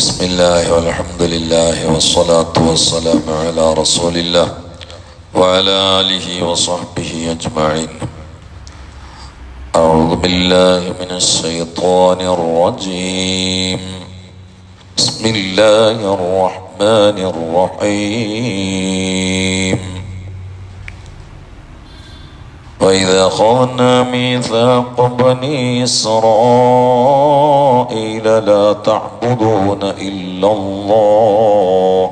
بسم الله والحمد لله والصلاة والسلام على رسول الله وعلى آله وصحبه أجمعين. أعوذ بالله من الشيطان الرجيم. بسم الله الرحمن الرحيم. وإذا أخذنا ميثاق بني إسرائيل لا تعبدون إلا الله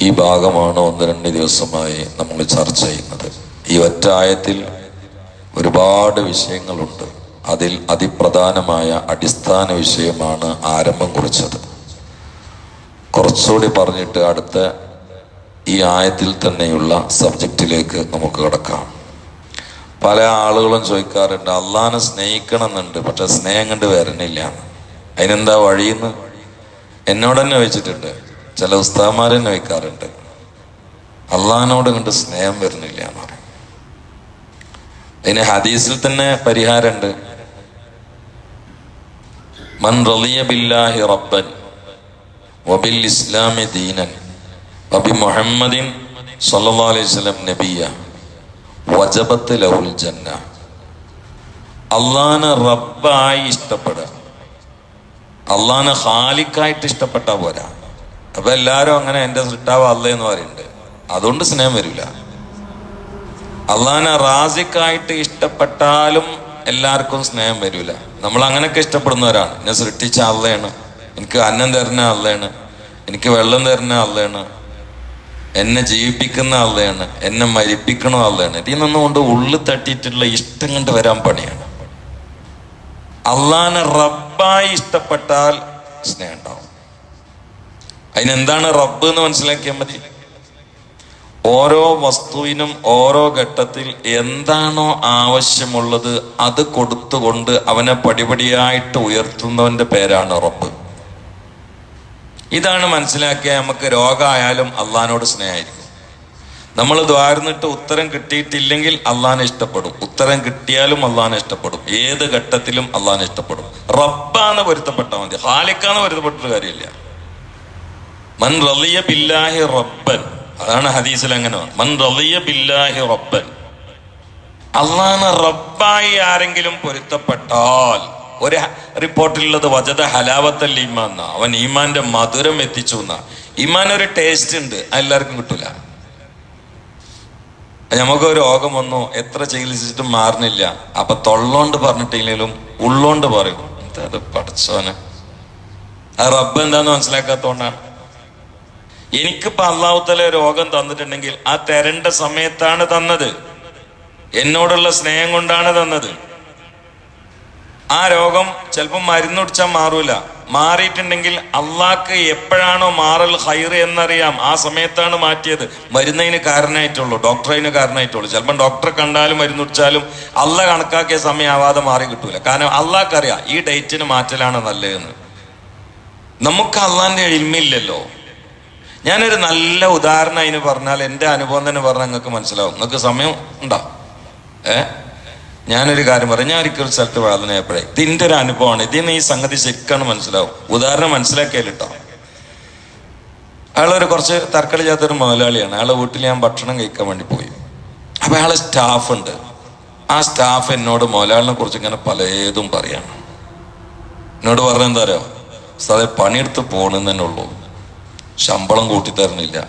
ഈ ഭാഗമാണ് ഒന്ന് രണ്ട് ദിവസമായി നമ്മൾ ചർച്ച ചെയ്യുന്നത് ഈ ഒറ്റായത്തിൽ ഒരുപാട് വിഷയങ്ങളുണ്ട് അതിൽ അതിപ്രധാനമായ അടിസ്ഥാന വിഷയമാണ് ആരംഭം കുറിച്ചത് കുറച്ചുകൂടി പറഞ്ഞിട്ട് അടുത്ത ഈ ആയത്തിൽ തന്നെയുള്ള സബ്ജക്റ്റിലേക്ക് നമുക്ക് കിടക്കാം. പല ആളുകളും ചോദിക്കാറുണ്ട് സ്നേഹിക്കണം സ്നേഹിക്കണമെന്നുണ്ട് പക്ഷെ സ്നേഹം കണ്ട് വരണില്ല അതിനെന്താ വഴിയെന്ന്? എന്നോട് തന്നെ വെച്ചിട്ടുണ്ട് ചില ഉസ്താമാർ തന്നെ വയ്ക്കാറുണ്ട് അള്ളഹാനോട് കണ്ട് സ്നേഹം വരുന്നില്ല എന്ന് പറയും. അതിന് ഹദീസിൽ തന്നെ പരിഹാരമുണ്ട്. മൻ റലിയ ബില്ലാഹി റബ്ബൻ വബിൽ ഇസ്ലാമി ദീനൻ വബി മുഹമ്മദിൻ സല്ലല്ലാഹു അലൈഹി നബിയ. വജബത്ത് ലഹുൽ ജന്ന. അള്ളാനെ റബ്ബായി ഇഷ്ടപ്പെടുക. അള്ളാനെ ഖാലിക്കായിട്ട് ഇഷ്ടപ്പെട്ടാൽ പോരാ. അപ്പൊ എല്ലാരും അങ്ങനെ എന്റെ സൃഷ്ടാവ് അല്ല എന്ന് പറയുന്നുണ്ട്. അതുകൊണ്ട് സ്നേഹം വരില്ല. അള്ളാനെ റാസിക്കായിട്ട് ഇഷ്ടപ്പെട്ടാലും എല്ലാവർക്കും സ്നേഹം വരില്ല. നമ്മൾ അങ്ങനെയൊക്കെ ഇഷ്ടപ്പെടുന്നവരാണ്. എന്നെ സൃഷ്ടിച്ച അള്ളയാണ് എനിക്ക് അന്നം തരുന്ന അള്ളയാണ് എനിക്ക് വെള്ളം തരുന്ന അള്ളയാണ് എന്നെ ജീവിപ്പിക്കുന്ന ആളുടെയാണ് എന്നെ മരിപ്പിക്കണ ആളുടെയാണ്. ഇതിൽ നിന്നുകൊണ്ട് ഉള്ളു തട്ടിയിട്ടുള്ള ഇഷ്ടം കണ്ട് വരാൻ പണിയാണ്. അള്ളാനെ റബ്ബായി ഇഷ്ടപ്പെട്ടാൽ സ്നേഹം ഉണ്ടാവും. അതിനെന്താണ് റബ്ബ് എന്ന് മനസ്സിലാക്കിയാൽ മതി? ഓരോ വസ്തുവിനും ഓരോ ഘട്ടത്തിൽ എന്താണോ ആവശ്യമുള്ളത് അത് കൊടുത്തുകൊണ്ട് അവനെ പടിപടിയായിട്ട് ഉയർത്തുന്നവന്റെ പേരാണ് റബ്ബ്. ഇതാണ് മനസ്സിലാക്കിയ നമുക്ക് രോഗമായാലും അള്ളഹാനോട് സ്നേഹമായിരിക്കും. നമ്മൾ ദ്വാരുന്നിട്ട് ഉത്തരം കിട്ടിയിട്ടില്ലെങ്കിൽ അള്ളഹാനെ ഇഷ്ടപ്പെടും. ഉത്തരം കിട്ടിയാലും അള്ളഹാനെ ഇഷ്ടപ്പെടും. ഏത് ഘട്ടത്തിലും അള്ളഹാനെ ഇഷ്ടപ്പെടും. റബ്ബാന്ന് പൊരുത്തപ്പെട്ടാൽ മതി. ഹാലിക്കാന്ന് പൊരുത്തപ്പെട്ടൊരു കാര്യമില്ല. മൻ റളിയ ബില്ലാഹി റബ്ബൻ. അതാണ് ഹദീസിൽ അങ്ങനെ മൻ റളിയ ബില്ലാഹി റബ്ബൻ. അള്ളാഹ് റബ്ബായി ആരെങ്കിലും പൊരുത്തപ്പെട്ടാൽ ഒരു റിപ്പോർട്ടിലുള്ളത് വജത ഹലാവത്തൽ ഈമാൻ എന്നാ അവൻ ഈമാന്റെ മധുരം എത്തിച്ചു എന്നാ. ഈമാൻ ഒരു ടേസ്റ്റ് ഉണ്ട്. എല്ലാവർക്കും കിട്ടൂല. നമുക്ക് രോഗം വന്നു. എത്ര ചികിത്സിച്ചിട്ടും മാറുന്നില്ല. അപ്പൊ തൊള്ളോണ്ട് പറഞ്ഞിട്ടില്ലെങ്കിലും ഉള്ളോണ്ട് പറയും. അത് പഠിച്ചോനെ ആ റബ്ബ് എന്താന്ന് മനസ്സിലാക്കാത്തോണ്ടാണ്. എനിക്കിപ്പോ അള്ളാഹുത്തല രോഗം തന്നിട്ടുണ്ടെങ്കിൽ ആ തെരണ്ട സമയത്താണ് തന്നത്. എന്നോടുള്ള സ്നേഹം കൊണ്ടാണ് തന്നത്. ആ രോഗം ചിലപ്പോൾ മരുന്നൊടിച്ചാൽ മാറൂല. മാറിയിട്ടുണ്ടെങ്കിൽ അള്ളാക്ക് എപ്പോഴാണോ മാറൽ ഹൈർ എന്നറിയാം. ആ സമയത്താണ് മാറ്റിയത്. മരുന്നതിന് കാരണമായിട്ടുള്ളൂ ഡോക്ടർ അതിന് കാരണമായിട്ടുള്ളൂ. ചിലപ്പം ഡോക്ടറെ കണ്ടാലും മരുന്നൊടിച്ചാലും അല്ല കണക്കാക്കിയ സമയമാവാതെ മാറി കിട്ടൂല. കാരണം അള്ളാക്ക് അറിയാം ഈ ഡേറ്റിന് മാറ്റലാണ് നല്ലതെന്ന്. നമുക്ക് അള്ളാന്റെ എളിമയില്ലല്ലോ ഞാനൊരു നല്ല ഉദാഹരണം അതിന് പറഞ്ഞാൽ എന്റെ അനുഭവം തന്നെ പറഞ്ഞാൽ നിങ്ങൾക്ക് മനസ്സിലാവും. നിങ്ങൾക്ക് സമയം ഉണ്ടോ? ഏ? ഞാനൊരു കാര്യം പറയാം. ഞാൻ ഒരിക്കൽ ഒരു സ്ഥലത്ത് പ്രാർത്ഥനയപ്പോഴേ ഇതിന്റെ ഒരു അനുഭവമാണ്. ഇതിന് ഈ സംഗതി ശരിക്കാണ് മനസ്സിലാവും. ഉദാഹരണം മനസ്സിലാക്കിയാലിട്ടോ. അയാളൊരു കുറച്ച് തർക്കടില്ലാത്തൊരു മുതലാളിയാണ്. അയാളെ വീട്ടിൽ ഞാൻ ഭക്ഷണം കഴിക്കാൻ വേണ്ടി പോയി. അപ്പൊ അയാളെ സ്റ്റാഫ് ഉണ്ട്. ആ സ്റ്റാഫ് എന്നോട് മുതലാളിനെ കുറിച്ച് ഇങ്ങനെ പലതും പറയാണ്. എന്നോട് പറഞ്ഞ എന്താ അറിയോ? സാറേ പണിയെടുത്ത് പോകണമെന്ന് തന്നെ ഉള്ളൂ. ശമ്പളം കൂട്ടിത്തരണില്ല.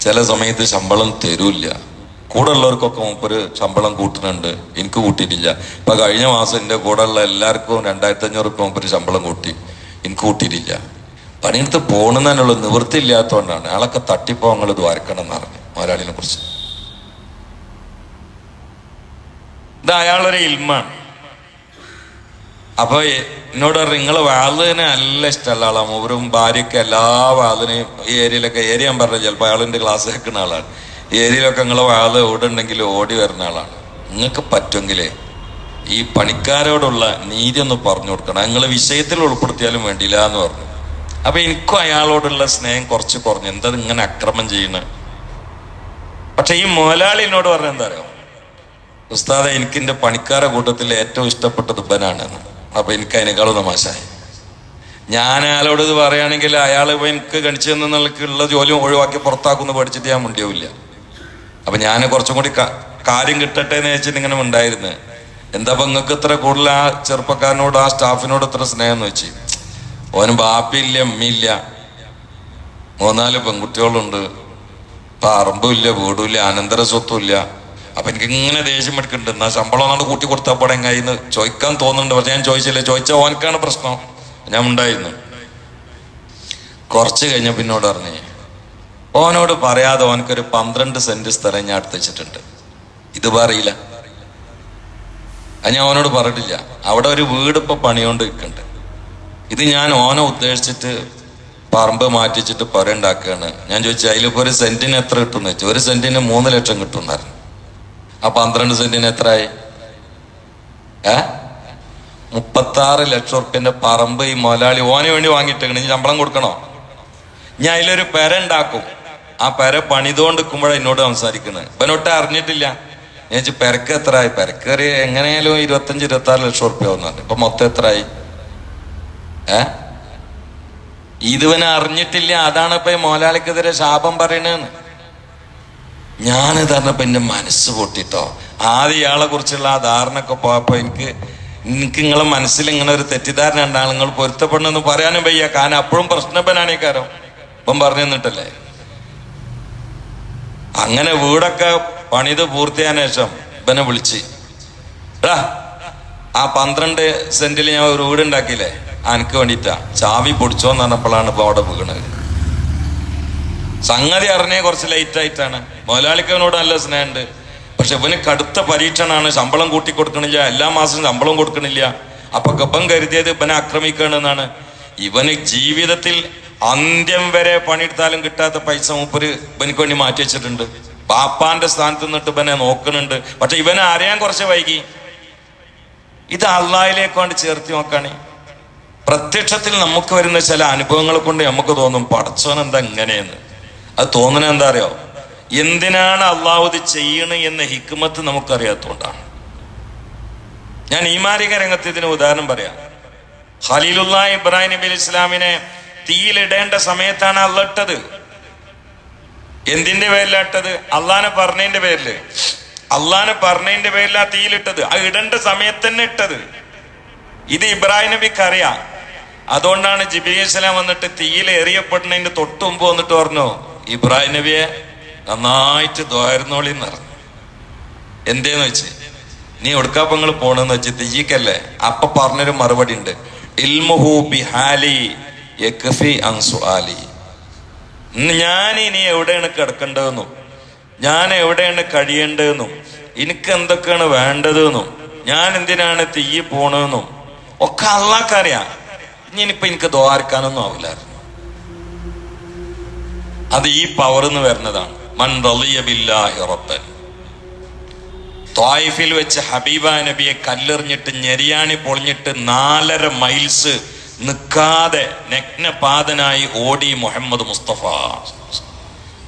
ചില സമയത്ത് ശമ്പളം തരൂല്ല. കൂടെ ഉള്ളവർക്കൊക്കെ മൂപ്പര് ശമ്പളം കൂട്ടുന്നുണ്ട്. എനിക്ക് കൂട്ടിയിട്ടില്ല. ഇപ്പൊ കഴിഞ്ഞ മാസം എന്റെ കൂടെ ഉള്ള എല്ലാവർക്കും രണ്ടായിരത്തി അഞ്ഞൂറ് രൂപ മൂപ്പര് ശമ്പളം കൂട്ടി. എനിക്ക് കൂട്ടിയിട്ടില്ല. പണിയെടുത്ത് പോകണമെന്നുള്ള നിവൃത്തി ഇല്ലാത്തതുകൊണ്ടാണ് അയാളൊക്കെ തട്ടിപ്പോ നിങ്ങൾ ദ്വാരക്കണം എന്ന് പറഞ്ഞു മുതലാളിനെ കുറിച്ച്. ഇത് അയാളൊരു ഇൽമാണ്. അപ്പൊ എന്നോട് നിങ്ങളെ വാതിനെ നല്ല ഇഷ്ടമല്ല ആളാണ് മൂവരും ഭാര്യയ്ക്ക് എല്ലാ വാതിനെയും ഈ ഏരിയയിലൊക്കെ ഏരിയ ഞാൻ പറഞ്ഞത് ചിലപ്പോൾ അയാളിന്റെ ക്ലാസ് കേൾക്കുന്ന ആളാണ്. ഏരിയയിലൊക്കെ നിങ്ങളെ വാത് ഓടുണ്ടെങ്കിൽ ഓടി വരുന്ന ആളാണ്. നിങ്ങൾക്ക് പറ്റുമെങ്കിലേ ഈ പണിക്കാരോടുള്ള നീതി ഒന്ന് പറഞ്ഞു കൊടുക്കണം. നിങ്ങൾ വിഷയത്തിൽ ഉൾപ്പെടുത്തിയാലും വേണ്ടിയില്ല എന്ന് പറഞ്ഞു. അപ്പൊ എനിക്കും അയാളോടുള്ള സ്നേഹം കുറച്ച് കുറഞ്ഞു. എന്താ ഇങ്ങനെ അക്രമം ചെയ്യുന്നത്? പക്ഷെ ഈ മുതലാളി എന്നോട് പറഞ്ഞ എന്താ അറിയോ? ഉസ്താദ എനിക്ക് എന്റെ പണിക്കാരെ കൂട്ടത്തിൽ ഏറ്റവും ഇഷ്ടപ്പെട്ട ദുബനാണ് അപ്പൊ എനിക്ക് അതിനേക്കാളും തമാശായി ഞാൻ അയാളോട് ഇത് പറയുകയാണെങ്കിൽ അയാൾ ഇപ്പൊ എനിക്ക് കണിച്ചു തന്നുള്ള ജോലി ഒഴിവാക്കി പുറത്താക്കുന്നു പഠിച്ചിട്ട് ഞാൻ മുണ്ടിയാവില്ല. അപ്പൊ ഞാൻ കുറച്ചും കൂടി കാര്യം കിട്ടട്ടെ എന്ന് വെച്ചിട്ട് ഇങ്ങനെ ഉണ്ടായിരുന്നു എന്താ നിങ്ങൾക്ക് ഇത്ര കൂടുതൽ ആ ചെറുപ്പക്കാരനോട് ആ സ്റ്റാഫിനോട് ഇത്ര സ്നേഹം എന്ന് വെച്ച്? ഓന് ബാപ്പിയില്ല അമ്മയില്ല മൂന്നാൽ പെൺകുട്ടികളുണ്ട്. പറമ്പുമില്ല വീടുമില്ല അനന്തര സ്വത്തുമില്ല അപ്പൊ എനിക്ക് ഇങ്ങനെ ദേഷ്യം എടുക്കുന്നുണ്ട് എന്നാ ശമ്പളം ഒന്നാണ്ട് കൂട്ടി കൊടുത്താൽ പോടെ ഇന്ന് ചോദിക്കാൻ തോന്നുന്നുണ്ട്. പക്ഷെ ഞാൻ ചോദിച്ചില്ല. ചോദിച്ച ഓനക്കാണ് പ്രശ്നം. ഞാൻ ഉണ്ടായിരുന്നു കുറച്ച് കഴിഞ്ഞ പിന്നോട് പറഞ്ഞേ. ഓനോട് പറയാതെ ഓനക്കൊരു പന്ത്രണ്ട് സെന്റ് സ്ഥലം ഞാൻ എടുത്ത് വെച്ചിട്ടുണ്ട്. ഇത് പറയില്ല. അത് ഞാൻ ഓനോട് പറഞ്ഞിട്ടില്ല. അവിടെ ഒരു വീട് ഇപ്പൊ പണിയോണ്ട് നിൽക്കുന്നുണ്ട് ഇത് ഞാൻ ഓനെ ഉദ്ദേശിച്ചിട്ട് പറമ്പ് മാറ്റിച്ചിട്ട് പുര ഉണ്ടാക്കുകയാണ്. ഞാൻ ചോദിച്ചു അതിലിപ്പോ ഒരു സെന്റിന് എത്ര കിട്ടും എന്ന് വെച്ചു ഒരു സെന്റിന് മൂന്ന് ലക്ഷം കിട്ടുന്നായിരുന്നു ആ പന്ത്രണ്ട് സെന്റിന് എത്രയായി ഏ? മുപ്പത്താറ് ലക്ഷം ഉറുപ്പ്യന്റെ പറമ്പ് ഈ മുതലാളി ഓന് വേണ്ടി വാങ്ങിയിട്ടേക്കണ്. ശമ്പളം കൊടുക്കണോ? ഞാൻ അതിലൊരു പെര ഉണ്ടാക്കും. ആ പെര പണിതുകൊണ്ട് നിൽക്കുമ്പോഴാണ് എന്നോട് സംസാരിക്കുന്നത് ഇവനൊട്ട് അറിഞ്ഞിട്ടില്ല. ഞാൻ ചോദിച്ചു പെരക്ക് എത്രയായി പെരക്ക് എങ്ങനെയാലും ഇരുപത്തഞ്ച് ഇരുപത്തി ആറ് ലക്ഷം ഉറുപ്പ്യ വന്നു ഇപ്പൊ മൊത്തം എത്രയായി ഏ? ഇതുവനെ അറിഞ്ഞിട്ടില്ല. അതാണ് ഇപ്പൊ മോലാലിക്കെതിരെ ശാപം പറയണെന്ന്. ഞാനിത് പറഞ്ഞപ്പോ എന്റെ മനസ്സ് പൊട്ടിട്ടോ. ആദ്യം ഇയാളെ കുറിച്ചുള്ള ആ ധാരണയൊക്കെ പോയപ്പോ എനിക്ക് എനിക്ക് നിങ്ങളെ മനസ്സിൽ ഇങ്ങനെ ഒരു തെറ്റിദ്ധാരണ ഉണ്ടാകും നിങ്ങൾ പൊരുത്തപ്പെടണമെന്ന് പറയാനും വയ്യ. കാരണം അപ്പോഴും പ്രശ്നപ്പനാണ് ഈ കാരം ഇപ്പം പറഞ്ഞു തന്നിട്ടല്ലേ? അങ്ങനെ വീടൊക്കെ പണിത് പൂർത്തിയായ ശേഷം ഇവനെ വിളിച്ച്. എടാ ആ പന്ത്രണ്ട് സെന്റിൽ ഞാൻ ഒരു വീട് ഉണ്ടാക്കിയില്ലേ അനക്ക് വേണ്ടിയിട്ടാ. ചാവി പൊടിച്ചോന്ന് പറഞ്ഞപ്പോഴാണ് ഇപ്പൊ അവിടെ വീണത്. സംഗതി അറിഞ്ഞേ കുറച്ച് ലേറ്റ് ആയിട്ടാണ്. മുതലാളിക്കവനോട് നല്ല സ്നേഹമുണ്ട്. പക്ഷെ ഇവന് കടുത്ത പരീക്ഷണാണ് ശമ്പളം കൂട്ടി കൊടുക്കണില്ല. എല്ലാ മാസവും ശമ്പളം കൊടുക്കണില്ല. അപ്പൊ ഗപ്പം കരുതിയത് ഇവനെ ആക്രമിക്കണമെന്നാണ് ഇവന് ജീവിതത്തിൽ അന്ത്യം വരെ പണിയെടുത്താലും കിട്ടാത്ത പൈസ മൂപ്പര് ഇവനിക്ക് വേണ്ടി മാറ്റി വെച്ചിട്ടുണ്ട്. പാപ്പാന്റെ സ്ഥാനത്ത് നിന്നിട്ട് ഇവനെ നോക്കുന്നുണ്ട്. പക്ഷെ ഇവനെ അറിയാൻ കുറച്ച് വൈകി. ഇത് അള്ളാഹിലേക്ക് കൊണ്ട് ചേർത്തി നോക്കാണേ. പ്രത്യക്ഷത്തിൽ നമുക്ക് വരുന്ന ചില അനുഭവങ്ങൾ കൊണ്ട് നമുക്ക് തോന്നും പടച്ചോൻ എന്താ ഇങ്ങനെയെന്ന്. അത് തോന്നണ എന്താ അറിയോ? എന്തിനാണ് അള്ളാഹു ഇത് ചെയ്യണ് എന്ന ഹിക്മത്ത് നമുക്കറിയാത്തതുകൊണ്ടാണ് ഞാൻ ഈമാരിക രംഗത്ത് ഇതിന് ഉദാഹരണം പറയാം. ഖലീലുല്ലാ ഇബ്രാഹിം നബി ഇസ്ലാമിനെ തീയിലിടേണ്ട സമയത്താണ് അള്ള ഇട്ടത്. എന്തിന്റെ പേരിലാ ഇട്ടത്? അള്ളാനെ പറഞ്ഞതിന്റെ പേരിൽ. അള്ളാനെ പറഞ്ഞതിന്റെ പേരിലാ തീയിലിട്ടത്. ആ ഇടേണ്ട സമയത്ത് തന്നെ ഇട്ടത്. ഇത് ഇബ്രാഹിം നബിക്ക് അറിയാം. അതുകൊണ്ടാണ് ജിബിലി ഇസ്ലാം വന്നിട്ട് തീയിൽ എറിയപ്പെടുന്നതിന്റെ തൊട്ട് മുമ്പ് വന്നിട്ട് പറഞ്ഞു ഇബ്രാഹിം നബിയെ നന്നായിട്ട് ദ്വാരുന്നോളി പറഞ്ഞു. എന്തേന്ന് വെച്ച്? നീ ഒടുക്കാപ്പങ്ങൾ പോണെന്ന് വെച്ച്? തീയിക്കല്ലേ അപ്പൊ പറഞ്ഞൊരു മറുപടി ഉണ്ട്. ഇൽമുഹു ബിഹാലി ഞാൻ ഇനി എവിടെയാണ് കിടക്കേണ്ടതെന്നും ഞാൻ എവിടെയാണ് കഴിയേണ്ടതെന്നും എനിക്ക് എന്തൊക്കെയാണ് വേണ്ടതെന്നും ഞാൻ എന്തിനാണ് തീയി പോണതെന്നും ഒക്കെ അള്ളാക്കറിയാം ഇനിയിപ്പോ എനിക്ക് ദ്വാരക്കാനൊന്നും ആവില്ലായിരുന്നു അത് ഈ പവർ എന്ന് വരുന്നതാണ്. മൻ റളിയ ബില്ലാഹി റബ്ബൻ. ത്വായിഫിൽ വെച്ച് ഹബീബ നബിയെ കല്ലെറിഞ്ഞിട്ട് ഞെരിയാണി പൊളിഞ്ഞിട്ട് നാലര മൈൽസ് നിൽക്കാതെ നഗ്നപാതനായി ഓടി മുഹമ്മദ് മുസ്തഫ.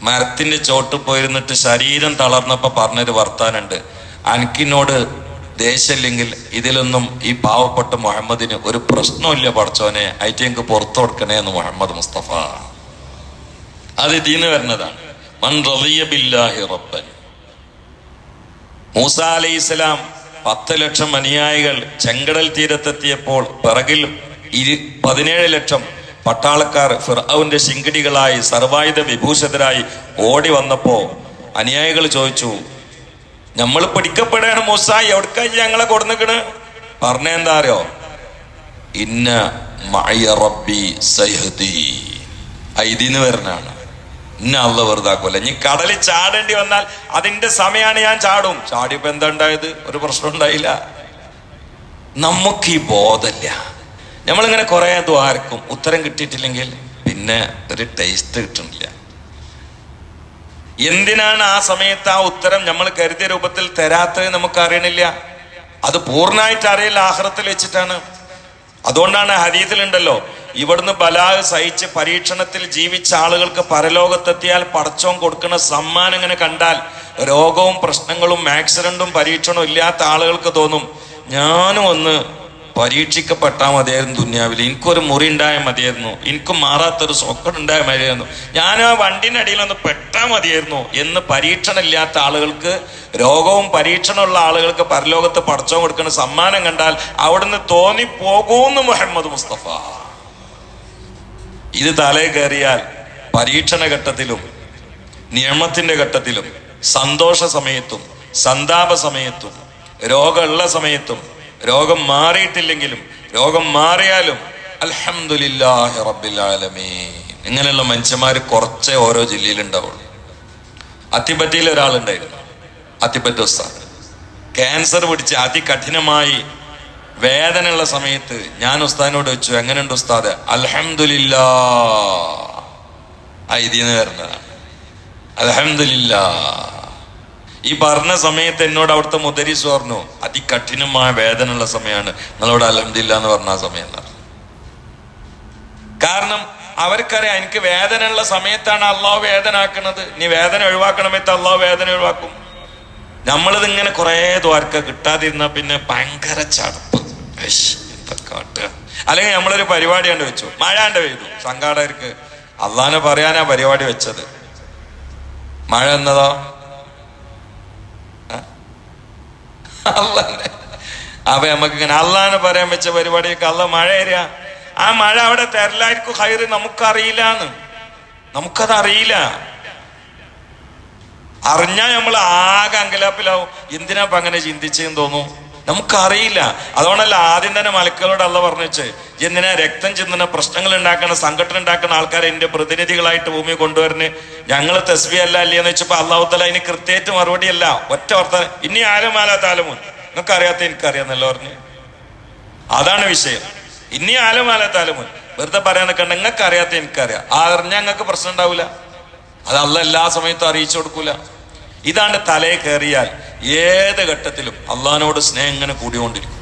മരത്തിന്റെ ചോട്ട് പോയിരുന്നിട്ട് ശരീരം തളർന്നപ്പോ പറഞ്ഞൊരു വർത്താനുണ്ട്. അനക്കിനോട് ദേഷ്യമില്ലെങ്കിൽ ഇതിലൊന്നും ഈ പാവപ്പെട്ട മുഹമ്മദിന് ഒരു പ്രശ്നമില്ല പഠിച്ചോനെ അയറ്റ് പുറത്തു കൊടുക്കണേ എന്ന് മുഹമ്മദ് മുസ്തഫ. അത് ഇതിന്ന് വരുന്നതാണ്. മൻ റളിയ ബില്ലാഹി റബ്ബൻ. മൂസ പത്ത് ലക്ഷം അനുയായികൾ ചെങ്കടൽ തീരത്തെത്തിയപ്പോൾ പിറകിൽ ഇരു പതിനേഴ് ലക്ഷം പട്ടാളക്കാർ ഫിർഔന്റെ ശിങ്കടികളായി സർവായുധ വിഭൂഷിതരായി ഓടി വന്നപ്പോ അനുയായികൾ ചോദിച്ചു നമ്മൾ പിടിക്കപ്പെടുകയാണ് മൂസ എവിടക്കായി ഞങ്ങളെ കൊടുന്നിക്കണ്? പറഞ്ഞെന്താ അറിയോ? ഇന്ന മഅയ റബ്ബി ഇതിന്ന് വരുന്നതാണ് ഇന്ന അള്ള വെറുതാക്കൂല. ഇനി കടലിൽ ചാടേണ്ടി വന്നാൽ അതിന്റെ സമയമാണ് ഞാൻ ചാടും. ചാടിയപ്പോ എന്താ ഉണ്ടായത്? ഒരു പ്രശ്നം ഉണ്ടായില്ല. നമുക്ക് ഈ ബോധമില്ല. നമ്മളിങ്ങനെ കുറെ ദ്വാരക്കും ഉത്തരം കിട്ടിയിട്ടില്ലെങ്കിൽ പിന്നെ ഒരു ടേസ്റ്റ് കിട്ടുന്നില്ല. എന്തിനാണ് ആ സമയത്ത് ആ ഉത്തരം നമ്മൾ കരുതിയ രൂപത്തിൽ തരാത്തത് നമുക്ക് അറിയണില്ല അത് പൂർണമായിട്ട് അറിയില്ല ആഹ്റത്തിൽ വെച്ചിട്ടാണ്. അതുകൊണ്ടാണ് ഹരീതിലുണ്ടല്ലോ ഇവിടുന്ന് ബലാഹ് സഹിച്ച് പരീക്ഷണത്തിൽ ജീവിച്ച ആളുകൾക്ക് പരലോകത്തെത്തിയാൽ പടച്ചോൻ കൊടുക്കുന്ന സമ്മാനം ഇങ്ങനെ കണ്ടാൽ രോഗവും പ്രശ്നങ്ങളും ആക്സിഡന്റും പരീക്ഷണവും ഇല്ലാത്ത ആളുകൾക്ക് തോന്നും. ഞാനും ഒന്ന് പരീക്ഷിക്കപ്പെട്ടാൽ മതിയായിരുന്നു ദുന്യാവിൽ. എനിക്കൊരു മുറി ഉണ്ടായാൽ മതിയായിരുന്നു. എനിക്ക് മാറാത്തൊരു സോക്കറ്റ് ഉണ്ടായാൽ മതിയായിരുന്നു. ഞാൻ ആ വണ്ടിന്റെ അടിയിൽ ഒന്ന് പെട്ടാൽ മതിയായിരുന്നു എന്ന് പരീക്ഷണമില്ലാത്ത ആളുകൾക്ക് രോഗവും പരീക്ഷണമുള്ള ആളുകൾക്ക് പരലോകത്ത് പടച്ചോ കൊടുക്കുന്ന സമ്മാനം കണ്ടാൽ അവിടുന്ന് തോന്നിപ്പോകൂന്ന് മുഹമ്മദ് മുസ്തഫ. ഇത് തലേ കയറിയാൽ പരീക്ഷണ ഘട്ടത്തിലും നിയമത്തിന്റെ ഘട്ടത്തിലും സന്തോഷ സമയത്തും സന്താപ സമയത്തും രോഗമുള്ള സമയത്തും രോഗം മാറിയിട്ടില്ലെങ്കിലും രോഗം മാറിയാലും ആലമീൻ. ഇങ്ങനെയുള്ള മനുഷ്യന്മാർ കുറച്ചേ ഓരോ ജില്ലയിൽ ഉണ്ടാവുള്ളൂ. അത്തിപ്പറ്റയിൽ ഒരാളുണ്ടായിരുന്നു. അത്തിപ്പറ്റ ഉസ്താദ്. ക്യാൻസർ പിടിച്ച് അതികഠിനമായി വേദനയുള്ള സമയത്ത് ഞാൻ ഉസ്താദിനോട് വെച്ചു എങ്ങനെയുണ്ട് ഉസ്താദ്? അൽഹംദുലില്ലാ. ആ ഇതിന്ന് വരുന്നതാണ്. അൽഹംദുലില്ലാ. ഈ പറഞ്ഞ സമയത്ത് എന്നോട് അവിടുത്തെ മുദരീസ് പറഞ്ഞു അതികഠിനമായ വേദനയുള്ള സമയമാണ്. നിങ്ങളോട് അലഹമില്ല എന്ന് പറഞ്ഞ ആ സമയം കാരണം അവർക്കറിയാം എനിക്ക് വേദനയുള്ള സമയത്താണ് അള്ളാഹു വേദന ആക്കുന്നത് നീ വേദന ഒഴിവാക്കണമെത്ത് അള്ളാഹു വേദന ഒഴിവാക്കും. നമ്മളിത് ഇങ്ങനെ കുറേ ദ്വാരക്ക കിട്ടാതിരുന്ന പിന്നെ ഭയങ്കര ചടപ്പ്. അല്ലെങ്കിൽ നമ്മളൊരു പരിപാടി കണ്ട് വെച്ചു. മഴാണ്ട് പെയ്തു. സംഘാടകർക്ക് അള്ളാനെ പറയാനാ പരിപാടി വെച്ചത്. മഴ എന്നതോ? അള്ളാനെ. അവ നമുക്ക് ഇങ്ങനെ അള്ളാന്ന് പറയാൻ വെച്ച പരിപാടിയൊക്കെ അല്ല മഴ തരിക ആ മഴ അവിടെ തരലായിരിക്കും ഹൈറ് നമുക്കറിയില്ലാന്ന്. നമുക്കത് അറിയില്ല. അറിഞ്ഞാൽ നമ്മൾ ആകെ അങ്കലാപ്പിലാവും. എന്തിനാ അങ്ങനെ ചിന്തിച്ചെന്ന് തോന്നും നമുക്കറിയില്ല. അതുകൊണ്ടല്ല ആദ്യം തന്നെ മലക്കളോട് അല്ല പറഞ്ഞുവെച്ച് എന്തിനാ രക്തം ചിന്തുന്ന പ്രശ്നങ്ങൾ ഉണ്ടാക്കുന്ന സംഘടന ഉണ്ടാക്കുന്ന ആൾക്കാരെ എന്റെ പ്രതിനിധികളായിട്ട് ഭൂമി കൊണ്ടുവരുന്നത് ഞങ്ങൾ തസ്ബി അല്ല അല്ലേന്ന് വെച്ചപ്പോ അള്ളാഹുത്തല അതിന് കൃത്യമായിട്ട് മറുപടി അല്ല. ഒറ്റ വർത്തമാനം ഇനി ആരും ആലാത്താലുമുൻ നിങ്ങൾക്ക് അറിയാത്ത എനിക്കറിയാന്നല്ല പറഞ്ഞു. അതാണ് വിഷയം. ഇനി ആലും ആലാത്താലുമുൻ വെറുതെ പറയാൻ നിൽക്കണ്ട നിങ്ങൾക്ക് അറിയാത്ത എനിക്കറിയാം. അറിഞ്ഞാൽ നിങ്ങൾക്ക് പ്രശ്നം ഉണ്ടാവില്ല അത് അല്ല എല്ലാ സമയത്തും അറിയിച്ചു കൊടുക്കൂല. ഇതാണ് തലയെ കയറിയാൽ ഏത് ഘട്ടത്തിലും അള്ളഹാനോട് സ്നേഹം ഇങ്ങനെ കൂടിക്കൊണ്ടിരിക്കും.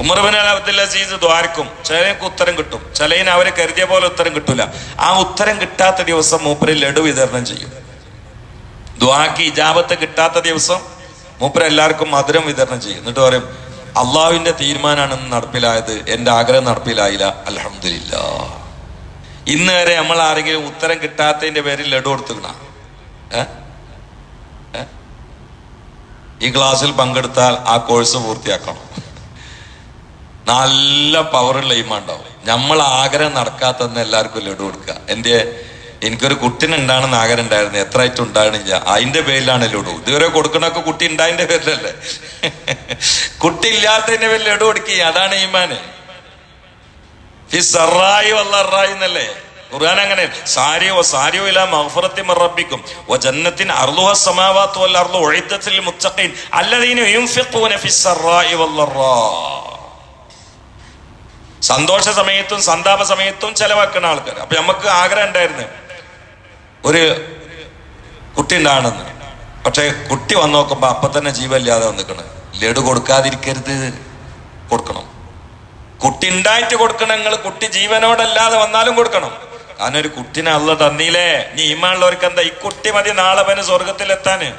Umar bin al Abdul Aziz ദ്വാരക്കും ചിലർക്ക് ഉത്തരം കിട്ടും. ചിലയിന് അവരെ കരുതിയ പോലെ ഉത്തരം കിട്ടൂല. ആ ഉത്തരം കിട്ടാത്ത ദിവസം മൂപ്പര് ലഡു വിതരണം ചെയ്യും. ദ്വാക്ക് ഇജാബത്ത് കിട്ടാത്ത ദിവസം മൂപ്പര് എല്ലാവർക്കും മധുരം വിതരണം ചെയ്യും. എന്നിട്ട് പറയും അള്ളാഹുവിന്റെ തീരുമാനമാണ് നടപ്പിലായത്. എന്റെ ആഗ്രഹം നടപ്പിലായില്ല. അലഹമില്ല ഇന്ന് വരെ നമ്മൾ ആരെങ്കിലും ഉത്തരം കിട്ടാത്തതിന്റെ പേരിൽ ലഡു കൊടുത്തുക്കണ ഈ ക്ലാസ്സിൽ പങ്കെടുത്താൽ ആ കോഴ്സ് പൂർത്തിയാക്കണം. നല്ല പവറുള്ള ഇമ്മുണ്ടാവും നമ്മൾ ആഗ്രഹം നടക്കാത്തന്ന് എല്ലാവർക്കും ലഡു കൊടുക്കുക. എന്റെ എനിക്കൊരു കുട്ടിനുണ്ടാണെന്ന് ആഗ്രഹം ഉണ്ടായിരുന്നു. എത്ര ആയിട്ട് ഉണ്ടാകണില്ല. അതിന്റെ പേരിലാണ് ലഡു. ഇതുവരെ കൊടുക്കണൊക്കെ കുട്ടി ഉണ്ടായതിന്റെ പേരിലല്ലേ? കുട്ടി ഇല്ലാത്തതിന്റെ പേരിൽ ലഡു കൊടുക്കുക. അതാണ് ഈമാന്. ഈ സറായി വല്ലറായി എന്നല്ലേ? ഖുർആൻ അങ്ങനെ സാരിയോ സാരിയോ ഇല്ല മഹഫറത്തി മറബിക്കും റബ്ബിക്കും. ജന്നത്തിൻ അർലുഹ സമാവാത്തു അല്ല അർലു ഒഴിത്തത്തിൽ മുത്തഖീൻ. അല്ലദീന സന്തോഷ സമയത്തും സന്താപ സമയത്തും ചെലവാക്കുന്ന ആൾക്കാർ അപ്പൊ നമുക്ക് ആഗ്രഹം ഉണ്ടായിരുന്നു ഒരു കുട്ടി ഉണ്ടാണെന്ന് പക്ഷെ കുട്ടി വന്ന് നോക്കുമ്പോ അപ്പൊ തന്നെ ജീവല്ലാതെ വന്നിക്കണ്. ലഡു കൊടുക്കാതിരിക്കരുത്. കൊടുക്കണം. കുട്ടി ഉണ്ടായിട്ട് കൊടുക്കണം. നിങ്ങൾ കുട്ടി ജീവനോടല്ലാതെ വന്നാലും കൊടുക്കണം. കാരണം കുട്ടിനെ അല്ല തന്നീലേ. നീ ഈമാനുള്ളവർക്ക് എന്താ? ഈ കുട്ടി മതി നാളെ പന് സ്വർഗത്തിലെത്താന്.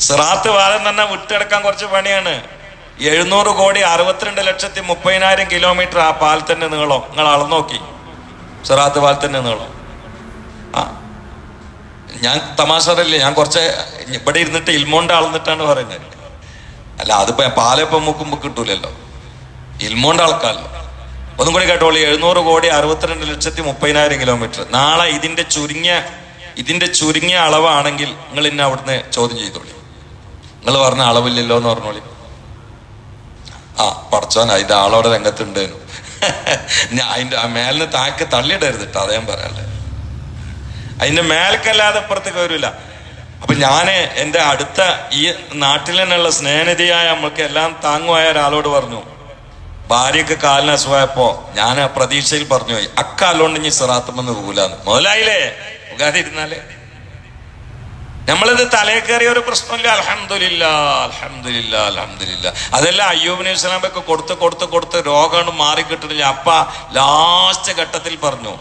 സിറാത്ത് വാദം തന്നെ വിട്ടെടുക്കാൻ കുറച്ച് പണിയാണ്. എഴുന്നൂറ് കോടി അറുപത്തിരണ്ട് ലക്ഷത്തി മുപ്പതിനായിരം കിലോമീറ്റർ ആ പാലത്തിന്റെ നീളം. നിങ്ങൾ അളന്നു നോക്കി. സിറാത്ത് പാലത്തിന്റെ നീളം. ആ. ഞാൻ തമാശറില്ലേ ഞാൻ കുറച്ച് ഇവിടെ ഇരുന്നിട്ട് ഇൽമോണ്ട് അളന്നിട്ടാണ് പറയുന്നത്. അല്ല അതിപ്പോ പാലപ്പം മുക്കുമ്പോ കിട്ടൂലല്ലോ. ഇൽമോണ്ട് അളക്കാമല്ലോ ഒന്നും കൂടി കേട്ടോളി. എഴുന്നൂറ് കോടി അറുപത്തിരണ്ട് ലക്ഷത്തി മുപ്പതിനായിരം കിലോമീറ്റർ. നാളെ ഇതിന്റെ ചുരുങ്ങിയ ഇതിന്റെ ചുരുങ്ങിയ അളവാണെങ്കിൽ നിങ്ങൾ ഇന്നെ അവിടുന്ന് ചോദ്യം ചെയ്തോളി. നിങ്ങൾ പറഞ്ഞ അളവില്ലല്ലോ എന്ന് പറഞ്ഞോളി. ആ പറച്ചോന ഇത് ആളോടെ രംഗത്തുണ്ട്. ഞാൻ അതിന്റെ മേലിന് താക്ക് തള്ളിയിടരുത് കേട്ടോ അതേ പറയാല്ലേ അതിന്റെ മേൽക്കല്ലാതെ അപ്പുറത്തേക്ക് വരില്ല അപ്പൊ ഞാൻ എന്റെ അടുത്ത ഈ നാട്ടിൽ തന്നെയുള്ള സ്നേഹനിധിയായ നമ്മൾക്ക് എല്ലാം താങ്ങുമായ ഒരാളോട് പറഞ്ഞു. ഭാര്യക്ക് കാലിന് അസുഖമായപ്പോ ഞാൻ ആ പ്രതീക്ഷയിൽ പറഞ്ഞു പോയി അക്കാലോണ്ട് ഇനി സിറാത്തുമെന്ന് പോകൂലെന്ന്. മുതലായില്ലേ പോകാതിരുന്നാലേ നമ്മളിത് തലേ കയറിയ ഒരു പ്രശ്നമില്ല. അലഹമില്ല അലഹമില്ല അലഹമില്ല അതെല്ലാം അയ്യൂബ് നബി സ്വലാമൊക്കെ കൊടുത്ത് കൊടുത്ത് കൊടുത്ത് രോഗമാണ് മാറിക്കിട്ടില്ല അപ്പ ലാസ്റ്റ് ഘട്ടത്തിൽ പറഞ്ഞു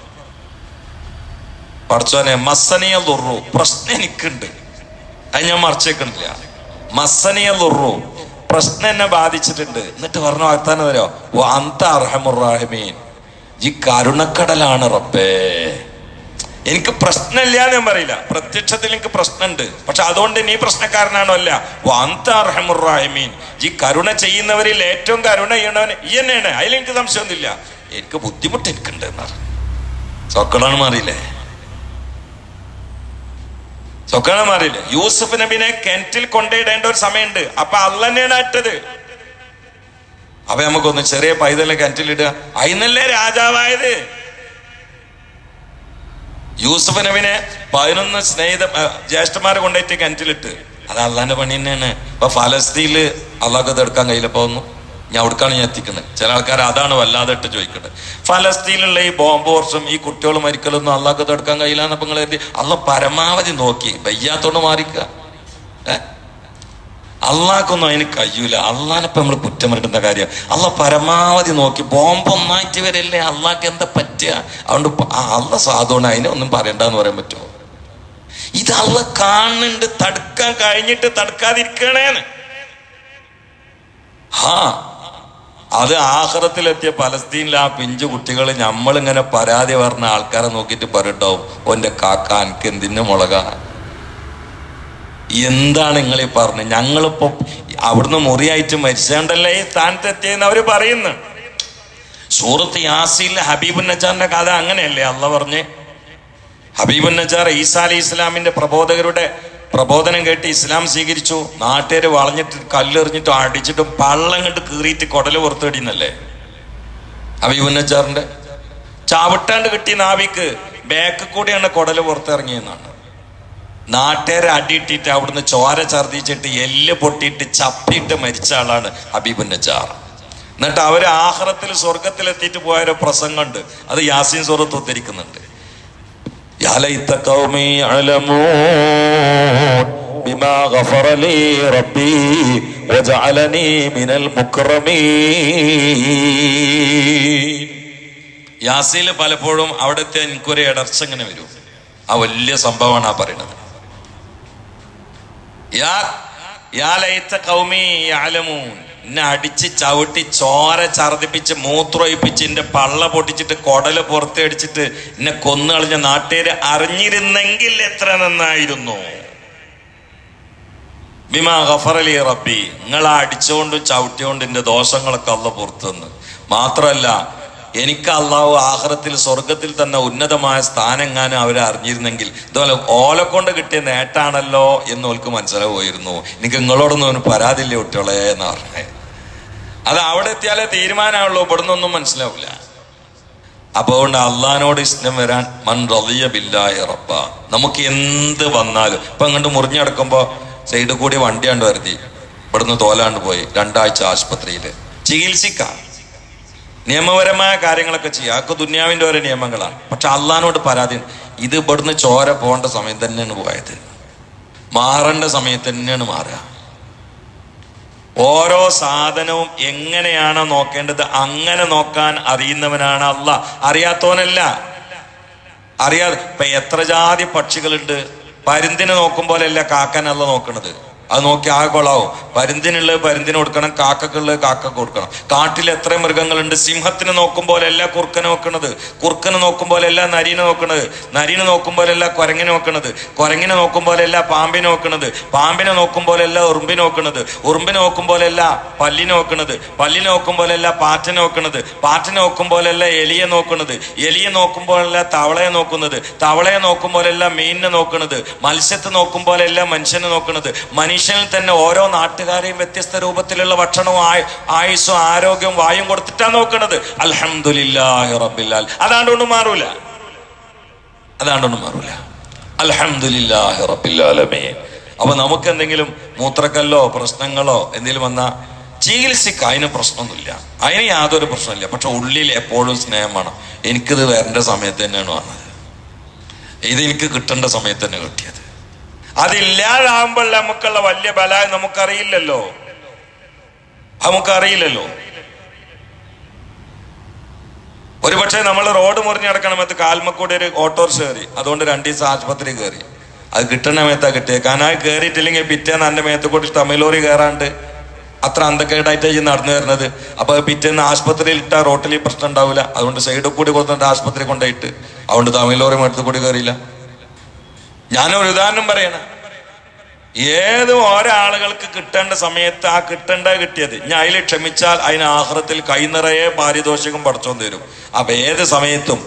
പഠിച്ചോനെ മസനിയ ലുറു. പ്രശ്നം എനിക്കുണ്ട്. അത് ഞാൻ മറച്ചേക്കണില്ല മസനിയ ലുറു. പ്രശ്നം എന്നെ ബാധിച്ചിട്ടുണ്ട്. എന്നിട്ട് പറഞ്ഞ വാഗ്ദാനം തരോ? ഓ അന്ത അർഹമുറാഹിമീൻ ഈ കരുണക്കടലാണ് റബ്ബേ. എനിക്ക് പ്രശ്നമില്ല എന്ന് ഞാൻ പറയില്ല. പ്രത്യക്ഷത്തിൽ എനിക്ക് പ്രശ്നമുണ്ട്. പക്ഷെ അതുകൊണ്ട് നീ പ്രശ്നക്കാരനാണോ അല്ല. വാന്ത അർഹമുറാഹിമീൻ ഈ കരുണ ചെയ്യുന്നവരിൽ ഏറ്റവും കരുണ ചെയ്യണവൻ ഈ തന്നെയാണ്. അതിലെനിക്ക് സംശയമൊന്നുമില്ല. എനിക്ക് ബുദ്ധിമുട്ട് എനിക്കുണ്ട് എന്നാണ് സൊക്കളാണ് മാറിയില്ലേ? സൊക്കളാണ് മാറിയില്ല? യൂസുഫ് നബിനെ കിണറ്റിൽ കൊണ്ടിടേണ്ട ഒരു സമയമുണ്ട്. അപ്പൊ അല്ല തന്നെയാണ് അറ്റത്. അപ്പൊ നമുക്കൊന്ന് ചെറിയ പൈതലെ കിണറ്റിലിടുക. അതിനല്ലേ രാജാവായത്? യൂസഫ് നബിനെ പതിനൊന്ന് സ്നേഹിത ജ്യേഷ്ഠന്മാരെ കൊണ്ടേറ്റ് കിണറ്റിലിട്ട്. അത് അള്ളാന്റെ പണി തന്നെയാണ്. ഇപ്പൊ ഫലസ്തീനിൽ അള്ളാഹ് എടുക്കാൻ കഴിയില്ല ഒന്നും ഞാൻ അവിടേക്കാണ് ഞാൻ എത്തിക്കുന്നത്. ചില ആൾക്കാർ അതാണ് വല്ലാതെ ഇട്ട് ചോദിക്കുന്നത് ഫലസ്തീനിലുള്ള ഈ ബോംബ് വർഷം ഈ കുട്ടികൾ മരിക്കലൊന്നും അള്ളാഹ് തടുക്കാൻ കഴിയില്ല എന്നപ്പോൾ നിങ്ങൾ കരുതി. അള്ള പരമാവധി നോക്കി. വയ്യാത്തോണ്ട് മാറിക്കുക അള്ളാക്കൊന്നും അള്ളാഹ്ക്കൊന്നും അതിന് കഴിയൂല. അള്ളാഹിനിപ്പോ നമ്മൾ കുറ്റം പറ്റുന്ന കാര്യം? അള്ള പരമാവധി നോക്കി. ബോംബ് ഒന്നായിട്ട് വരല്ലേ? അള്ളാഹ്ക്ക് എന്താ പറ്റുക അതുകൊണ്ട് അള്ള സാധുവാണ്. അതിനെ ഒന്നും പറയണ്ടെന്ന് പറയാൻ പറ്റുമോ? ഇത് അള്ള കാണുന്നുണ്ട്. തടുക്കാൻ കഴിഞ്ഞിട്ട് തടുക്കാതിരിക്കണേന്ന്. ഹാ. അത് ആഹ്റത്തിലെത്തിയ പലസ്തീനിലെ ആ പിഞ്ചു കുട്ടികൾ നമ്മളിങ്ങനെ പരാതി പറഞ്ഞ ആൾക്കാരെ നോക്കിയിട്ട് പറയണ്ടാവും ഓന്റെ കാക്ക എനിക്ക് എന്തിനു മുളക? എന്താണ് നിങ്ങൾ ഈ പറഞ്ഞത് ഞങ്ങളിപ്പോ അവിടുന്ന് മുറിയായിട്ട് മരിച്ചാണ്ടല്ലേ ഈ സ്ഥാനത്തെത്തിയെന്ന് അവർ പറയുന്നു. സൂറത്ത് യാസിലെ ഹബീബ് നജാറിന്റെ കഥ അങ്ങനെയല്ലേ? അല്ല പറഞ്ഞ് ഹബീബുൻ നജാർ ഈസാ അലി ഇസ്ലാമിന്റെ പ്രബോധകരുടെ പ്രബോധനം കേട്ട് ഇസ്ലാം സ്വീകരിച്ചു. നാട്ടുകാർ വളഞ്ഞിട്ട് കല്ലെറിഞ്ഞിട്ടും അടിച്ചിട്ടും പള്ളം കണ്ട് കീറിയിട്ട് കുടൽ പുറത്തേടിന്നല്ലേ? ഹബീബുൻ നജാറിന്റെ ചാവിട്ടാണ്ട് കിട്ടിയ നാവിക്ക് ബാക്ക് കൂടെയാണ് കുടൽ പുറത്തിറങ്ങിയെന്നാണ്. നാട്ടുകാരെ അടിയിട്ടിട്ട് അവിടുന്ന് ചോര ഛർദിച്ചിട്ട് എല്ല് പൊട്ടിയിട്ട് ചപ്പിയിട്ട് മരിച്ച ആളാണ് ഹബീബുൻ നജാർ എന്നിട്ട് അവർ ആഹ്റത്തിൽ സ്വർഗത്തിലെത്തിയിട്ട് പോയ ഒരു പ്രസംഗമുണ്ട്. അത് യാസീൻ സുറത്ത് ഉദ്ധരിക്കുന്നുണ്ട്. يا ليت قومي يعلمون بما غفر لي ربي وجعلني من المكرمين യാസീല് പലപ്പോഴും അവിടുത്തെ എനിക്കൊരു ഇടർച്ച ഇങ്ങനെ വരും ആ വലിയ സംഭവമാണ് ആ പറയുന്നത് യാ യാ ലൈത്ത കൗമി യാലമൂൻ എന്നെ അടിച്ച് ചവിട്ടി ചോര ഛർദിപ്പിച്ച് മൂത്രമൊഴിപ്പിച്ച് എന്റെ പള്ള പൊട്ടിച്ചിട്ട് കൊടൽ പുറത്തടിച്ചിട്ട് എന്നെ കൊന്നു കളഞ്ഞ നാട്ടുകാര് അറിഞ്ഞിരുന്നെങ്കിൽ എത്ര നന്നായിരുന്നു. ബിമാ ഗഫറലി റബ്ബി നിങ്ങളെ അടിച്ചുകൊണ്ടും ചവിട്ടിയോണ്ടും എന്റെ ദോഷങ്ങളൊക്കെ അല്ല പുറത്തുനിന്ന്. മാത്രമല്ല എനിക്ക് അള്ളാഹു ആഹ്റത്തിൽ സ്വർഗത്തിൽ തന്നെ ഉന്നതമായ സ്ഥാനം എങ്ങാനും അവരെ അറിഞ്ഞിരുന്നെങ്കിൽ ഇതുപോലെ ഓല കൊണ്ട് കിട്ടിയ നേട്ടാണല്ലോ എന്ന് ഓൾക്ക് മനസ്സിലാവുമായിരുന്നു. എനിക്ക് നിങ്ങളോടൊന്നും അവന് പരാതില്ല കുട്ടികളെ എന്ന് പറഞ്ഞേ. അത് അവിടെ എത്തിയാലേ തീരുമാനമുള്ളൂ ഇവിടുന്ന് ഒന്നും മനസ്സിലാവില്ല അപ്പൊ അതുകൊണ്ട് അള്ളഹാനോട് ഇഷ്ടം വരാൻ മൻ റളിയ ബില്ലായ റബ്ബ. നമുക്ക് എന്ത് വന്നാലും ഇപ്പൊ അങ്ങോട്ട് മുറിഞ്ഞടക്കുമ്പോ സൈഡിൽ കൂടി വണ്ടിയാണ്ട് വരുത്തി. ഇവിടുന്ന് തോലാണ്ട് പോയി. രണ്ടാഴ്ച ആശുപത്രിയിൽ ചികിത്സിക്കാം. നിയമപരമായ കാര്യങ്ങളൊക്കെ ചെയ്യുക. അതൊക്കെ ദുന്യാവിന്റെ ഓരോ നിയമങ്ങളാണ്. പക്ഷെ അള്ളഹാനോട് പരാതി ഇത് ഇവിടുന്ന് ചോര പോകേണ്ട സമയം തന്നെയാണ് പോയത്. മാറേണ്ട സമയത്ത് തന്നെയാണ് മാറുക. ഓരോ സാധനവും എങ്ങനെയാണോ നോക്കേണ്ടത് അങ്ങനെ നോക്കാൻ അറിയുന്നവനാണ് അല്ല അറിയാത്തവനല്ല. അറിയാതെ ഇപ്പൊ എത്ര ജാതി പക്ഷികളുണ്ട്. പരുന്തിനെ നോക്കും പോലെയല്ല കാക്കാൻ അല്ല നോക്കണത്. അത് നോക്കി ആ കൊളാവും പരുന്തിനുള്ളത് പരുന്തിന് കൊടുക്കണം കാക്കക്കുള്ളത് കാക്കക്ക് കൊടുക്കണം കാട്ടിൽ എത്ര മൃഗങ്ങളുണ്ട് സിംഹത്തിനെ നോക്കും എല്ലാ കുറുക്കനെ നോക്കണത് കുറുക്കനെ നോക്കും എല്ലാ നരിനെ നോക്കണത് നരിനെ നോക്കും എല്ലാ കുരങ്ങിനെ നോക്കണത് കുരങ്ങിനെ നോക്കും എല്ലാ പാമ്പിനെ നോക്കണത് പാമ്പിനെ നോക്കും എല്ലാ ഉറുമ്പിനെ നോക്കണത് ഉറുമ്പിനെ നോക്കും എല്ലാ പല്ലിനെ നോക്കണത് പല്ലിനെ നോക്കും എല്ലാ പാറ്റനെ നോക്കണത് പാറ്റനെ നോക്കും എല്ലാ എലിയെ നോക്കണത് എലിയെ നോക്കും എല്ലാ തവളയെ നോക്കുന്നത് തവളയെ നോക്കും എല്ലാ മീനിനെ നോക്കണത് മത്സ്യത്തെ നോക്കും പോലെയല്ല മനുഷ്യനെ നോക്കണത് മനുഷ്യനിൽ തന്നെ ഓരോ നാട്ടുകാരെയും വ്യത്യസ്ത രൂപത്തിലുള്ള ഭക്ഷണവും ആയ്- ആയുസ്സും ആരോഗ്യവും വായും കൊടുത്തിട്ടാ നോക്കണത്. അൽഹംദുലില്ലാഹി റബ്ബില്ലാൽ അതാണ്ടൊന്നും മാറൂല. അതാണ്ടൊന്നും മാറൂല. റബ്ബില്ലാലമീൻ അപ്പൊ നമുക്ക് എന്തെങ്കിലും മൂത്രക്കല്ലോ പ്രശ്നങ്ങളോ എന്തെങ്കിലും വന്നാൽ ചികിത്സക്ക്. അതിന് പ്രശ്നമൊന്നുമില്ല. അതിന് യാതൊരു പ്രശ്നമില്ല. പക്ഷെ ഉള്ളിൽ എപ്പോഴും സ്നേഹം വേണം. എനിക്കിത് വരേണ്ട സമയത്ത് തന്നെയാണ് വന്നത്. ഇത് എനിക്ക് കിട്ടേണ്ട സമയത്ത് തന്നെ കിട്ടിയത്. അതില്ലാതാകുമ്പോൾ നമുക്കുള്ള വലിയ ബല നമുക്കറിയില്ലല്ലോ. നമുക്കറിയില്ലല്ലോ. ഒരുപക്ഷെ നമ്മൾ റോഡ് മുറിഞ്ഞ് കിടക്കണമത്ത് കാൽമക്കൂടി ഒരു ഓട്ടോറിക്ഷ കയറി. അതുകൊണ്ട് രണ്ടു ദിവസം ആശുപത്രി കയറി. അത് കിട്ടണ മേത്താ കിട്ടിയത്. കാരണം അത് കയറിയിട്ടില്ലെങ്കിൽ പിറ്റേന്ന് എന്റെ മേത്ത് കൂടി തമിഴ് കയറാണ്ട് അത്ര അന്തക്കേടായിട്ട് ഈ നടന്നു വരുന്നത്. അപ്പോൾ പിറ്റേന്ന് ആശുപത്രിയിൽ ഇട്ടാൽ റോട്ടിൽ പ്രശ്നം ഉണ്ടാവില്ല അതുകൊണ്ട് സൈഡിൽ കൂടി കൊടുത്തിട്ട് ആശുപത്രി കൊണ്ടുപോയിട്ട്. അതുകൊണ്ട് തമിഴ്ലോറി മേടത്ത് കൂടി കയറിയില്ല. ഞാനൊരു ഉദാഹരണം പറയണ. ഏത് ഒരാളുകൾക്ക് കിട്ടേണ്ട സമയത്ത് ആ കിട്ടേണ്ട കിട്ടിയത്? ഞാൻ അതിൽ ക്ഷമിച്ചാൽ അതിന് ആഹ്റത്തിൽ കൈനിറയെ പാരിതോഷികം പഠിച്ചോന്ന് തരും. അപ്പൊ ഏത് സമയത്തും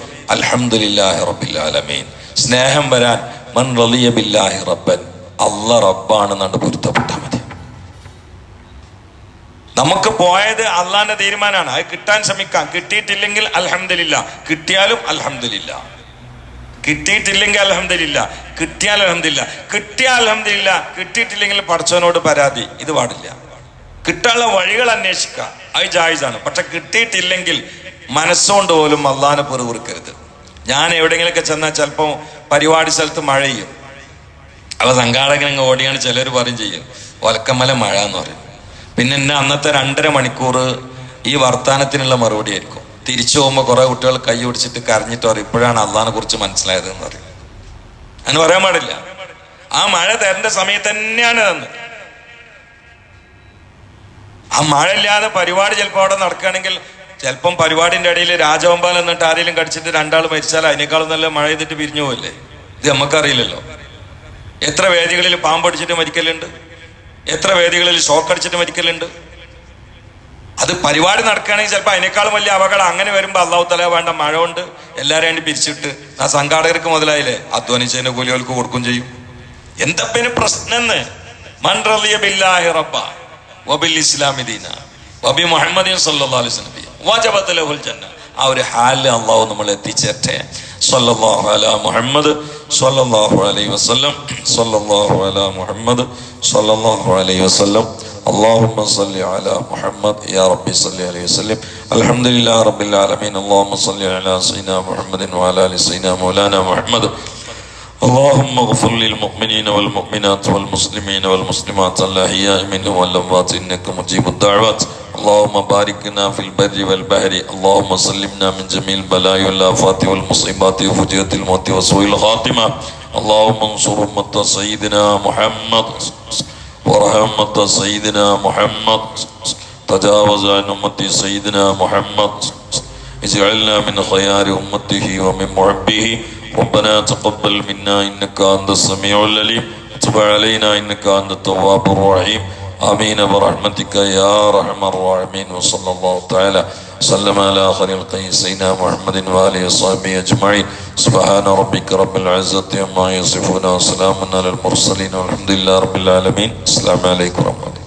ആലമീൻ. സ്നേഹം വരാൻ മൻ റളിയ ബില്ലാഹി റബ്ബൻ അല്ല റബ്ബാണെന്നാണ് പൊരുത്തപ്പെട്ടാൽ മതി. നമുക്ക് പോയത് അള്ളാന്റെ തീരുമാനമാണ്. അത് കിട്ടാൻ ശ്രമിക്കാം. കിട്ടിയിട്ടില്ലെങ്കിൽ അലഹമില്ല കിട്ടിയാലും അൽഹംദുലില്ല. കിട്ടിയിട്ടില്ലെങ്കിൽ അലഹമില്ല കിട്ടിയാൽ അലഹമില്ല കിട്ടിയാൽ അലഹമില്ല കിട്ടിയിട്ടില്ലെങ്കിൽ പഠിച്ചവനോട് പരാതി. ഇത് പാടില്ല. കിട്ടാനുള്ള വഴികൾ അന്വേഷിക്കുക. അത് ജായിസാണ്. പക്ഷെ കിട്ടിയിട്ടില്ലെങ്കിൽ മനസ്സുകൊണ്ട് പോലും അള്ളാഹാനെ പെറുകുറുക്കരുത് ഞാൻ എവിടെയെങ്കിലുമൊക്കെ ചെന്നാൽ ചിലപ്പോൾ പരിപാടി സ്ഥലത്ത് മഴ ചെയ്യും അപ്പൊ സംഘാടകൻ ഓടിയാണ് ചിലർ പറയും ചെയ്യും. ഒലക്കമല മഴ എന്ന് പറയും. പിന്നെ എന്നെ അന്നത്തെ രണ്ടര മണിക്കൂർ ഈ വർത്താനത്തിനുള്ള മറുപടി ആയിരിക്കും. തിരിച്ചു പോകുമ്പോൾ കുറെ കുട്ടികൾ കൈ പിടിച്ചിട്ട് കരഞ്ഞിട്ട് പറയും ഇപ്പോഴാണ് അള്ളഹാനെ കുറിച്ച് മനസ്സിലായത് എന്ന് പറയും. അങ്ങനെ പറയാൻ പാടില്ല. ആ മഴ തരേണ്ട സമയത്ത് തന്നെയാണ് തന്നത് ആ മഴ ഇല്ലാതെ പരിപാടി ചിലപ്പോൾ അവിടെ നടക്കുകയാണെങ്കിൽ ചിലപ്പം പരിപാടിന്റെ ഇടയിൽ രാജവമ്പാൽ എന്നിട്ട് ആരെങ്കിലും കടിച്ചിട്ട് രണ്ടാൾ മരിച്ചാൽ അതിനേക്കാളും നല്ല മഴ ചെയ്തിട്ട് പിരിഞ്ഞു പോകില്ലേ ഇത് നമുക്കറിയില്ലല്ലോ. എത്ര വേദികളിൽ പാമ്പടിച്ചിട്ട് മരിക്കലുണ്ട്? എത്ര വേദികളിൽ ഷോക്ക് അടിച്ചിട്ട് മരിക്കലുണ്ട്? അത് പരിപാടി നടക്കുകയാണെങ്കിൽ ചിലപ്പോൾ അതിനേക്കാളും വലിയ അപകടം. അങ്ങനെ വരുമ്പോൾ അള്ളാഹു തല വേണ്ട മഴ കൊണ്ട് എല്ലാവരെയും വേണ്ടി പിരിച്ചിട്ട് ആ സംഘാടകർക്ക് മുതലായില്ലേ? അധ്വാനിച്ചതിന്റെ കൂലികൾക്ക് കൊടുക്കും ചെയ്യും. എന്താ പ്രശ്നം മൻ ബില്ലാഹി റബ്ബ വബിൽ ഇസ്ലാമി സല്ലല്ലാഹു അലൈഹി വസല്ലം ആ ഒരു സല്ലല്ലാഹു മുഹമ്മദ് സല്ലല്ലാഹു അലൈഹി വസല്ലം. സല്ലല്ലാഹു മുഹമ്മദ് സല്ലല്ലാഹു അലൈഹി വസല്ലം. اللهم صل على محمد يا ربي صل عليه وسلم الحمد لله رب العالمين اللهم صل على سيدنا محمد وعلى ال سيدنا مولانا محمد اللهم اغفر للمؤمنين والمؤمنات والمسلمين والمسلمات الاحياء منهم والاموات انك مجيب الدعوات اللهم باركنا في البر والبحر اللهم سلمنا من جميع البلايا والافات والمصيبات وفجأة الموت وسوء الخاتمه اللهم انصر امه سيدنا محمد ورحمة سيدنا محمد تجاوز عن أمة سيدنا محمد اجعلنا من خيار أمته ومن محبه. ربنا تقبل منا إنك أنت السميع العليم. تب علينا إنك أنت التواب الرحيم. آمين برحمتك يا أرحم الراحمين. وصلى الله تعالى وسلم على الخلق سيدنا محمد وآله وصحبه أجمعين. سبحان ربك رب العزة عما يصفون وسلام على المرسلين والحمد لله رب العالمين. السلام عليكم ورحمة الله.